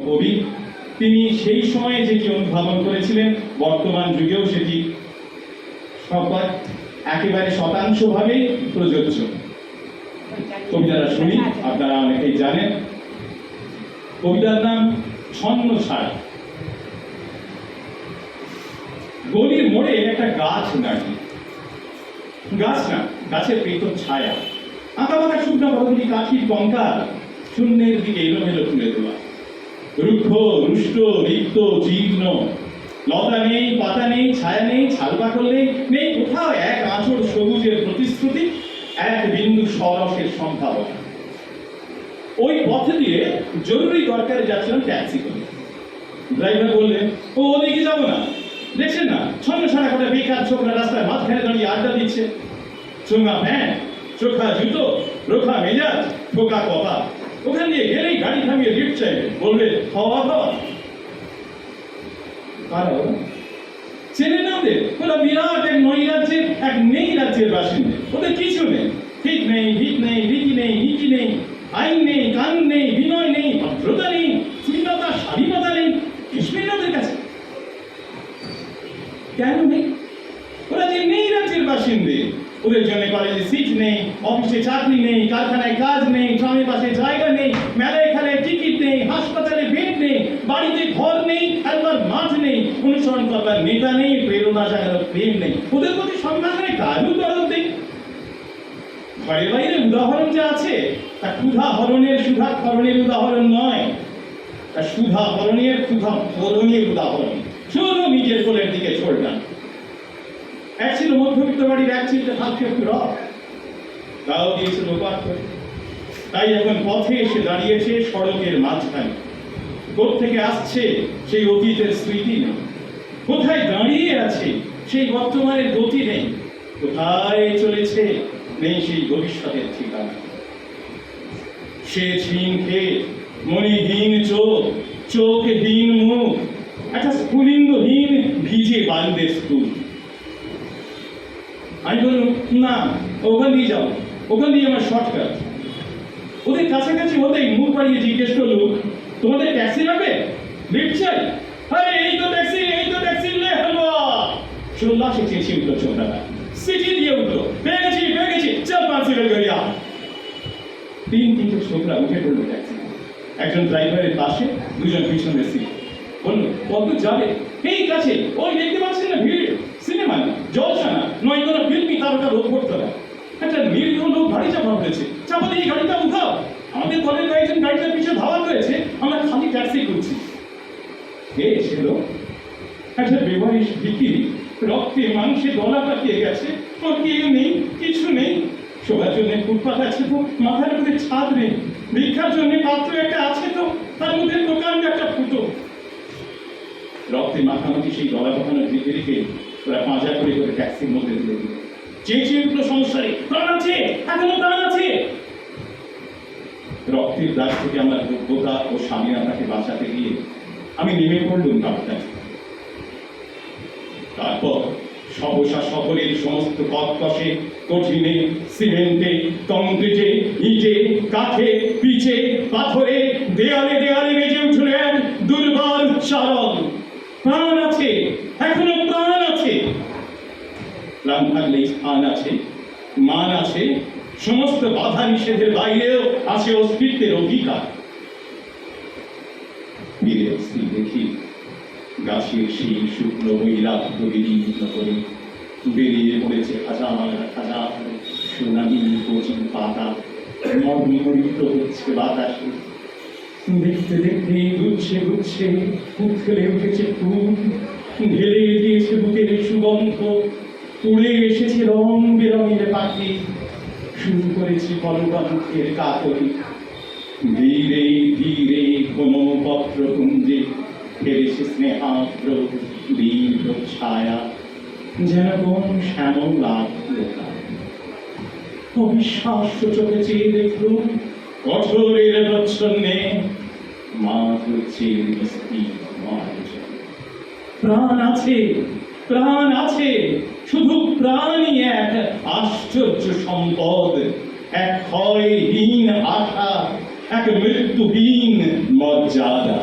কবি। তিনি সেই সময়ে যেটি অনুধাবন করেছিলেন, বর্তমান যুগেও সেটি সবার একেবারে শতাংশভাবেই প্রযোজ্য। কবিতাটা শুনি, আপনারা অনেকেই জানেন। কবিতার নাম ছন্ন ছাড়া গলির মোড়ে একটা গাছ দাঁড়িয়ে গাছ না, গাছের পেতর ছায়া। আঁকা বাঁকা শুকনা বদলি কাঠির কঙ্কাল। শূন্যের দিকে এলোমেলো তুলে দেওয়া। রুক্ষ, রুষ্ট, রিক্ত, জীর্ণ। লতা নেই, পাতা নেই, ছায়া নেই ছালবাকল নেই নেই কোথাও এক আঁচড় সবুজের প্রতিশ্রুতি, এক বিন্দু সরসের সম্ভাবনা ওই পথে দিয়ে জরুরি দরকারে যাচ্ছিলাম ট্যাক্সি করে। ড্রাইভার বললেন, ও, ওদিকে যাব না। দেখছেন না, ছন্ন সারা করে বেকার ছোকরা রাস্তায় মাঝখানে দাঁড়িয়ে আড্ডা দিচ্ছে। চোঙা প্যান্ট, চোখা জুতো, রোখা মেজাজ, ঠোকা কপা ওখান দিয়ে গেলেই গাড়ি থামিয়ে লিফট চাইবে বলবে খাওয়া খাওয়া কারা ওরা? চেনে না ওদের ওরা বিরাট এক নই রাজ্যের এক নেই রাজ্যের বাসিন্দে। ওদের কিছু নেই। ঠিক নেই নেই, রীতি নেই, নীতি নেই, আইন নেই কানুন নেই, বিনয় নেই, ভদ্রতা নেই স্বাধীনতা নেই, কাছে কেন নেই? ওরা যে নেই রাজ্যের বাসিন্দে। ওদের জন্য কলেজে সিট নেই অফিসে চাকরি নেই, কারখানায় কাজ নেই ট্রামে পাশে নেতা নেই প্রেরণা জাগানোর প্রেম নেই। ওদের প্রতি সম্মান নেই কারু দরদ নেই। ঘরে বাইরে উদাহরণ যা আছে, তা ক্ষুধা হরণের সুধা খরণের উদাহরণ নয়। তা সুধা হরণের ক্ষুধা হরণের উদাহরণ। শুধু নিজের কোলের দিকে ছড়লাম এক ছিল মধ্যবিত্ত বাড়ির, এক ছিল হালকা একটু রক তাও দিয়েছিল উপাত তাই এখন পথে এসে দাঁড়িয়েছে সড়কের মাঝখানে। কোথ থেকে আসছে সেই অতীতের স্মৃতি নেই কোথায় দাঁড়িয়ে আছে? সেই বর্তমানের গতি নেই। কোথায় চলেছে নেই সেই ভবিষ্যতের ঠিকানা? সে ছিন খেয়ে মণিহীন চোখ, চোখহীন মুখ, একটা স্ফুলিঙ্গহীন ভিজে বান্ধে স্কুল আমি বললাম, না, ওখান দিয়ে যাও। ওখান দিয়ে আমার শর্টকাট ওদের কাছাকাছি হতেই মুখ বাড়িয়ে জিজ্ঞেস করল তোমাদের ট্যাক্সি লাগবে লিফট চাই আরে এই তো ট্যাক্সি এই তো ট্যাক্সি লে হালুয়া সোল্লাসে চেঁচিয়ে উঠল ছোটরা সিটি দিয়ে উঠল। পেয়ে গেছি পেয়ে গেছি চল পাঁচ সিলের গড়িয়া তিন তিনটে ছোকরা উঠে পড়ল ট্যাক্সি। একজন ড্রাইভারের পাশে, দুজন পিছনের সিট। বলল, কত যাবে এই কাছে? ওই দেখতে পাচ্ছেন না ভিড়? সিনেমা না জলসা নয় কোনো ফিল্মি তারকা রোগ করতে হবে একটা নিরীহ লোক গাড়ি চাপা হয়েছে চাপা দিয়ে গাড়িটা উঠাও। আমাদের দলের কয়েকজন গাড়িটার পিছনে ধাওয়া করেছে। আমরা খালি ট্যাক্সি করছি কে এসেছিল একটা বেবারিশ ভিকিরি রক্তে, মাংসে, গলা পাকিয়ে গেছে। ওর কেউ নেই, কিছু নেই। শোবার জন্য ফুটপাত আছে তো, মাথার উপরে ছাদ নেই। ভিক্ষার জন্য পাত্র একটা আছে তো, তার মধ্যে দোকান একটা ফুটো। রক্তে মাখামাখি সেই গলা পাকানো ভিকিরিকে ওরা পাঁজা করে করে ট্যাক্সির মধ্যে তুলে দিল। চেঁচিয়ে উঠল সংসারে প্রাণ আছে, এখনও প্রাণ আছে। রক্তের দাগ থেকে আমার যোগ্যতা ও স্বামীনাতাকে বাঁচাতে গিয়ে আমি নেমে পড়লুম রাস্তায় তারপর সহসা শহরের সমস্ত কটকষে কঠিনে, সিমেন্টে কংক্রিটে ইটে, কাঠে পিচে পাথরে, দেয়ালে দেয়ালে বেজে উঠল এক দুর্বল চারণ প্রাণ আছে, এখনও প্রাণ আছে। প্রাণ থাকলে স্থান আছে, মান আছে, সমস্ত বাধা নিষেধের বাইরেও আছে অস্তিত্বের অধিকার। দেখি গাছের সেই শুকনো বৈরাগ্য বিলীন করে বেরিয়ে পড়েছে হাজার হাজার সোনালি কচি পাতা। মর্মরিত হচ্ছে বাতাসে। দেখতে দেখতে গুচ্ছে গুচ্ছে উঠলে উঠেছে ফুল ঢেলে দিয়েছে বুকের সুগন্ধ। উড়ে এসেছে রং বেরঙের পাখি। শুরু করেছি কলকণ্ঠের কাতরি ধীরে ধীরে কোনো পত্রকুঞ্জে ফেলেছে দীর্ঘ ছায়া, যেন কোন শ্যামল লাভ অবিশ্বাস্য চোখে চেয়ে দেখলুম কঠোরের প্রচ্ছন্নে মা প্রাণ আছে প্রাণ আছে, শুধু প্রাণই এক আশ্চর্য সম্পদ, এক ক্ষয়হীন আশা, এক মৃত্যুহীন মর্যাদা।